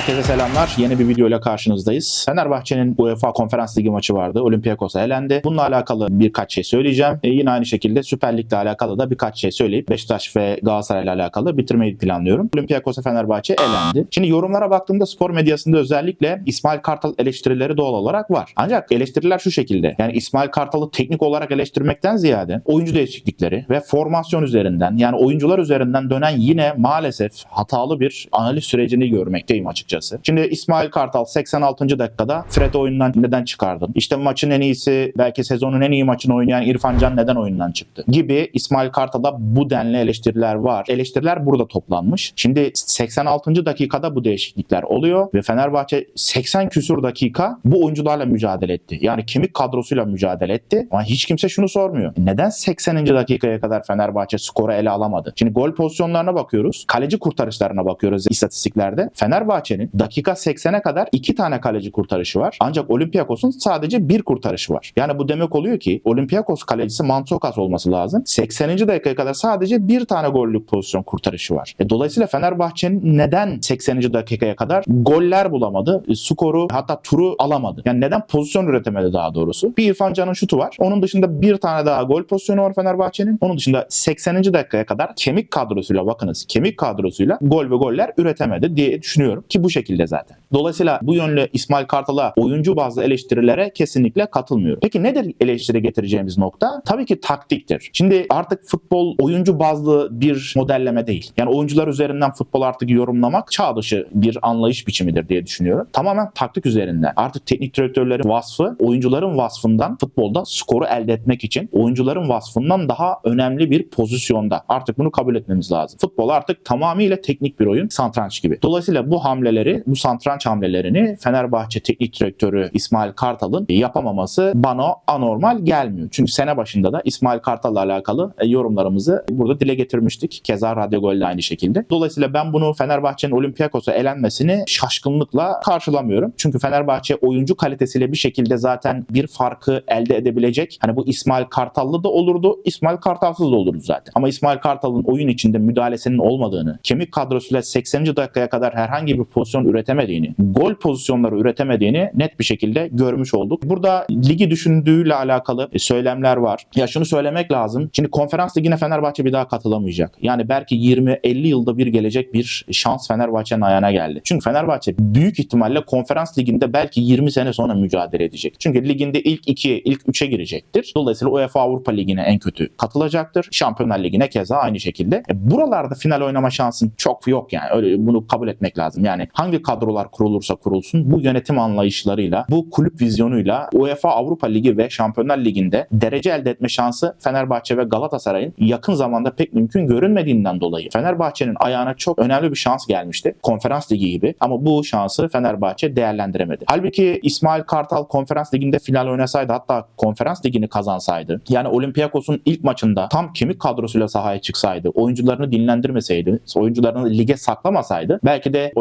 Herkese selamlar. Yeni bir video ile karşınızdayız. Fenerbahçe'nin UEFA Konferans Ligi maçı vardı. Olympiakos'a elendi. Bununla alakalı birkaç şey söyleyeceğim. E, yine aynı şekilde Süper Lig'le alakalı da birkaç şey söyleyip Beşiktaş ve Galatasaray'la alakalı bitirmeyi planlıyorum. Olympiakos'a Fenerbahçe elendi. Şimdi yorumlara baktığımda spor medyasında özellikle İsmail Kartal eleştirileri doğal olarak var. Ancak eleştiriler şu şekilde. Yani İsmail Kartal'ı teknik olarak eleştirmekten ziyade oyuncu değişiklikleri ve formasyon üzerinden yani oyuncular üzerinden dönen yine maalesef hatalı bir analiz sürecini görmekteyim açıkçası. Şimdi İsmail Kartal 86. dakikada Fred oyundan neden çıkardın? İşte maçın en iyisi belki sezonun en iyi maçını oynayan İrfan Can neden oyundan çıktı? Gibi İsmail Kartal'a bu denli eleştiriler var. Eleştiriler burada toplanmış. Şimdi 86. dakikada bu değişiklikler oluyor ve Fenerbahçe 80 küsur dakika bu oyuncularla mücadele etti. Yani kemik kadrosuyla mücadele etti. Ama hiç kimse şunu sormuyor. Neden 80. dakikaya kadar Fenerbahçe skoru ele alamadı? Şimdi gol pozisyonlarına bakıyoruz. Kaleci kurtarışlarına bakıyoruz istatistiklerde. Fenerbahçe'nin dakika 80'e kadar iki tane kaleci kurtarışı var. Ancak Olympiakos'un sadece bir kurtarışı var. Yani bu demek oluyor ki Olympiakos kalecisi Mantsokas olması lazım. 80. dakikaya kadar sadece bir tane gollük pozisyon kurtarışı var. E, dolayısıyla Fenerbahçe'nin neden 80. dakikaya kadar goller bulamadı? E, skoru hatta turu alamadı. Yani neden pozisyon üretemedi daha doğrusu? Bir İrfan Can'ın şutu var. Onun dışında bir tane daha gol pozisyonu var Fenerbahçe'nin. Onun dışında 80. dakikaya kadar kemik kadrosuyla bakınız kemik kadrosuyla gol ve goller üretemedi diye düşünüyorum ki bu şekilde zaten. Dolayısıyla bu yönlü İsmail Kartal'a oyuncu bazlı eleştirilere kesinlikle katılmıyorum. Peki nedir eleştiri getireceğimiz nokta? Tabii ki taktiktir. Şimdi artık futbol oyuncu bazlı bir modelleme değil. Yani oyuncular üzerinden futbol artık yorumlamak çağ dışı bir anlayış biçimidir diye düşünüyorum. Tamamen taktik üzerinden. Artık teknik direktörlerin vasfı oyuncuların vasfından futbolda skoru elde etmek için oyuncuların vasfından daha önemli bir pozisyonda. Artık bunu kabul etmemiz lazım. Futbol artık tamamıyla teknik bir oyun. Santranç gibi. Dolayısıyla bu hamleleri, bu santranç hamlelerini Fenerbahçe teknik direktörü İsmail Kartal'ın yapamaması bana anormal gelmiyor. Çünkü sene başında da İsmail Kartal'la alakalı e, yorumlarımızı burada dile getirmiştik. Keza Radyo Gol'le aynı şekilde. Dolayısıyla ben bunu Fenerbahçe'nin Olympiakos'a elenmesini şaşkınlıkla karşılamıyorum. Çünkü Fenerbahçe oyuncu kalitesiyle bir şekilde zaten bir farkı elde edebilecek. Hani bu İsmail Kartallı da olurdu, İsmail Kartalsız da olurdu zaten. Ama İsmail Kartal'ın oyun içinde müdahalesinin olmadığını, kemik kadrosuyla 80. dakikaya kadar herhangi bir pozisyon üretemediğini, gol pozisyonları üretemediğini net bir şekilde görmüş olduk. Burada ligi düşündüğüyle alakalı söylemler var. Ya şunu söylemek lazım. Şimdi konferans ligine Fenerbahçe bir daha katılamayacak. Yani belki 20-50 yılda bir gelecek bir şans Fenerbahçe'nin ayağına geldi. Çünkü Fenerbahçe büyük ihtimalle konferans liginde belki 20 sene sonra mücadele edecek. Çünkü liginde ilk 2'ye, ilk 3'e girecektir. Dolayısıyla UEFA Avrupa Ligi'ne en kötü katılacaktır. Şampiyonlar Ligi'ne keza aynı şekilde. E, buralarda final oynama şansın çok yok yani. Öyle bunu kabul etmek lazım. Yani hangi kadrolar kurulursa kurulsun bu yönetim anlayışlarıyla, bu kulüp vizyonuyla UEFA Avrupa Ligi ve Şampiyonlar Ligi'nde derece elde etme şansı Fenerbahçe ve Galatasaray'ın yakın zamanda pek mümkün görünmediğinden dolayı Fenerbahçe'nin ayağına çok önemli bir şans gelmişti. Konferans Ligi gibi. Ama bu şansı Fenerbahçe değerlendiremedi. Halbuki İsmail Kartal Konferans Ligi'nde final oynasaydı hatta Konferans Ligi'ni kazansaydı yani Olympiakos'un ilk maçında tam kemik kadrosuyla sahaya çıksaydı, oyuncularını dinlendirmeseydi, oyuncularını lige saklamasaydı belki de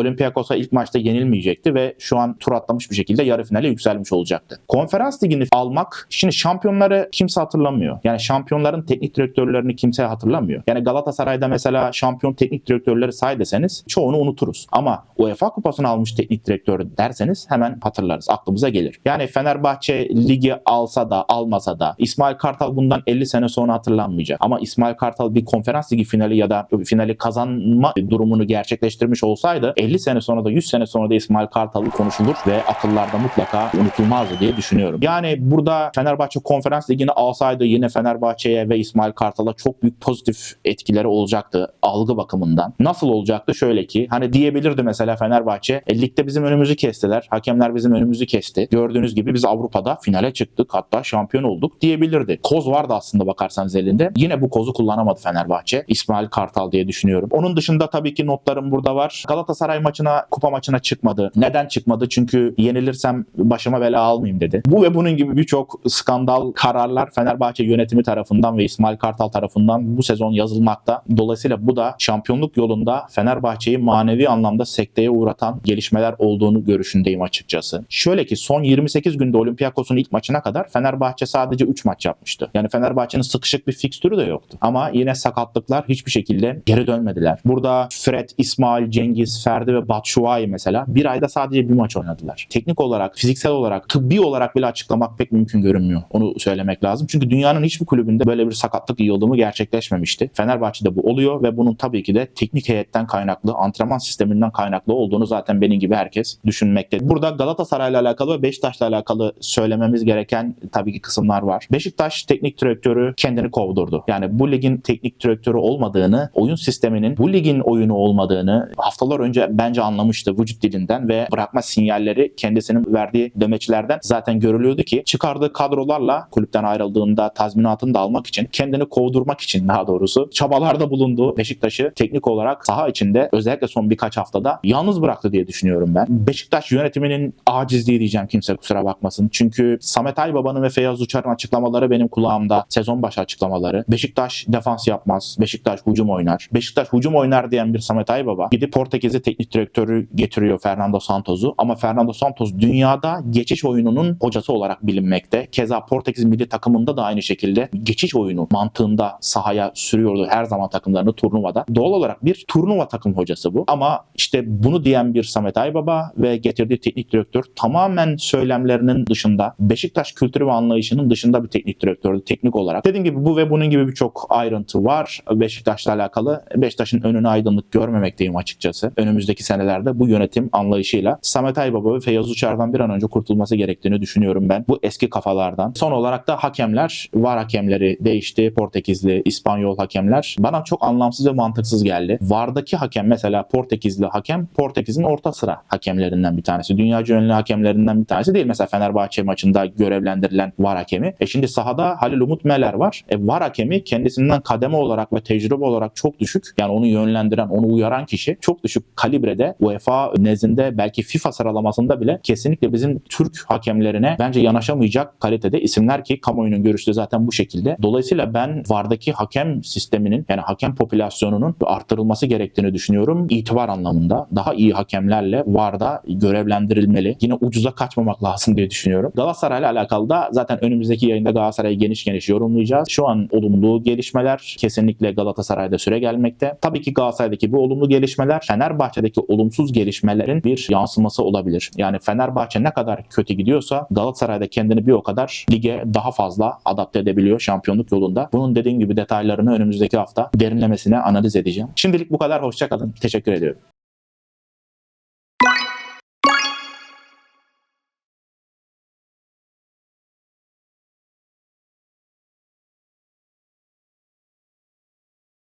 Olympiakos'a ilk maçta yenilmeyecekti ve şu an tur atlamış bir şekilde yarı finale yükselmiş olacaktı. Konferans ligini almak, şimdi şampiyonları kimse hatırlamıyor. Yani şampiyonların teknik direktörlerini kimse hatırlamıyor. Yani Galatasaray'da mesela şampiyon teknik direktörleri say deseniz çoğunu unuturuz. Ama UEFA kupasını almış teknik direktör derseniz hemen hatırlarız. Aklımıza gelir. Yani Fenerbahçe ligi alsa da almasa da İsmail Kartal bundan 50 sene sonra hatırlanmayacak. Ama İsmail Kartal bir konferans ligi finali ya da finali kazanma durumunu gerçekleştirmiş olsaydı 50 sene sonra da 100 sene sonra da İsmail Kartal'ı konuşulur ve akıllarda mutlaka unutulmazdı diye düşünüyorum. Yani burada Fenerbahçe konferans ligini alsaydı yine Fenerbahçe'ye ve İsmail Kartal'a çok büyük pozitif etkileri olacaktı algı bakımından. Nasıl olacaktı? Şöyle ki hani diyebilirdi mesela Fenerbahçe e, ligde bizim önümüzü kestiler. Hakemler bizim önümüzü kesti. Gördüğünüz gibi biz Avrupa'da finale çıktık. Hatta şampiyon olduk diyebilirdi. Koz vardı aslında bakarsanız elinde. Yine bu kozu kullanamadı Fenerbahçe. İsmail Kartal diye düşünüyorum. Onun dışında tabii ki notlarım burada var. Galatasaray maçına, kupa maçına çıkmadı. Neden çıkmadı? Çünkü yenilirsem başıma bela almayayım dedi. Bu ve bunun gibi birçok skandal kararlar Fenerbahçe yönetimi tarafından ve İsmail Kartal tarafından bu sezon yazılmakta. Dolayısıyla bu da şampiyonluk yolunda Fenerbahçe'yi manevi anlamda sekteye uğratan gelişmeler olduğunu görüşündeyim açıkçası. Şöyle ki son 28 günde Olympiakos'un ilk maçına kadar Fenerbahçe sadece 3 maç yapmıştı. Yani Fenerbahçe'nin sıkışık bir fikstürü de yoktu. Ama yine sakatlıklar hiçbir şekilde geri dönmediler. Burada Fred, İsmail, Cengiz, Ferdi ve Batshuayi mesela bir ayda sadece bir maç oynadılar. Teknik olarak, fiziksel olarak, tıbbi olarak bile açıklamak pek mümkün görünmüyor. Onu söylemek lazım. Çünkü dünyanın hiçbir kulübünde böyle bir sakatlık yığılımı gerçekleşmemişti. Fenerbahçe'de bu oluyor ve bunun tabii ki de teknik heyetten kaynaklı, antrenman sisteminden kaynaklı olduğunu zaten benim gibi herkes düşünmekte. Burada Galatasaray'la alakalı ve Beşiktaş'la alakalı söylememiz gereken tabii ki kısımlar var. Beşiktaş teknik direktörü kendini kovdurdu. Yani bu ligin teknik direktörü olmadığını, oyun sisteminin bu ligin oyunu olmadığını haftalar önce bence anlamıştı vücut dilinden ve bırakma sinyalleri kendisinin verdiği demeçlerden zaten görülüyordu ki çıkardığı kadrolarla kulüpten ayrıldığında tazminatını da almak için kendini kovdurmak için daha doğrusu çabalarda bulundu. Beşiktaş'ı teknik olarak saha içinde özellikle son birkaç haftada yalnız bıraktı diye düşünüyorum ben. Beşiktaş yönetiminin acizliği diyeceğim kimse kusura bakmasın. Çünkü Samet Aybaba'nın ve Feyyaz Uçar'ın açıklamaları benim kulağımda. Sezon başı açıklamaları. Beşiktaş defans yapmaz. Beşiktaş hücum oynar. Beşiktaş hücum oynar diyen bir Samet Aybaba gidip Portekiz'e teknik direktörü getiriyor Fernando Santos'u. Ama Fernando Santos dünyada geçiş oyununun hocası olarak bilinmekte. Keza Portekiz milli takımında da aynı şekilde geçiş oyunu mantığında sahaya sürüyordu her zaman takımlarını turnuvada. Doğal olarak bir turnuva takım hocası bu. Ama işte bunu diyen bir Samet Aybaba ve getirdiği teknik direktör tamamen söylemlerinin dışında Beşiktaş kültürü ve anlayışının dışında bir teknik direktördü teknik olarak. Dediğim gibi bu ve bunun gibi birçok ayrıntı var Beşiktaş'la alakalı. Beşiktaş'ın önüne aydınlık görmemekteyim açıkçası. Önümüzdeki senelerde bu yönetim anlayışıyla Samet Aybaba ve Feyyaz Uçar'dan bir an önce kurtulması gerektiğini düşünüyorum ben. Bu eski kafalardan. Son olarak da hakemler, var hakemleri değişti. Portekizli, İspanyol hakemler. Bana çok anlamsız ve mantıksız geldi. Vardaki hakem mesela Portekizli hakem Portekiz'in orta sıra hakemlerinden bir tanesi. Dünyaca ünlü hakemlerinden bir tanesi değil. Mesela Fenerbahçe maçında görevlendirilen var hakemi. E şimdi sahada Halil Umut Meler var. E var hakemi kendisinden kademe olarak ve tecrübe olarak çok düşük. Yani onu yönlendiren, onu uyaran kişi çok düşük kalibrede UEFA nezdinde belki FIFA sıralamasında bile kesinlikle bizim Türk hakemlerine bence yanaşamayacak kalitede isimler ki kamuoyunun görüşü zaten bu şekilde. Dolayısıyla ben VAR'daki hakem sisteminin yani hakem popülasyonunun arttırılması gerektiğini düşünüyorum. İtibar anlamında daha iyi hakemlerle VAR'da görevlendirilmeli. Yine ucuza kaçmamak lazım diye düşünüyorum. Galatasaray'la alakalı da zaten önümüzdeki yayında Galatasaray'ı geniş geniş yorumlayacağız. Şu an olumlu gelişmeler kesinlikle Galatasaray'da süre gelmekte. Tabii ki Galatasaray'daki bu olumlu gelişmeler Fenerbahçe'deki olumsuz gelişmelerin bir yansıması olabilir. Yani Fenerbahçe ne kadar kötü gidiyorsa Galatasaray'da kendini bir o kadar lige daha fazla adapte edebiliyor şampiyonluk yolunda. Bunun dediğim gibi detaylarını önümüzdeki hafta derinlemesine analiz edeceğim. Şimdilik bu kadar. Hoşçakalın. Teşekkür ediyorum.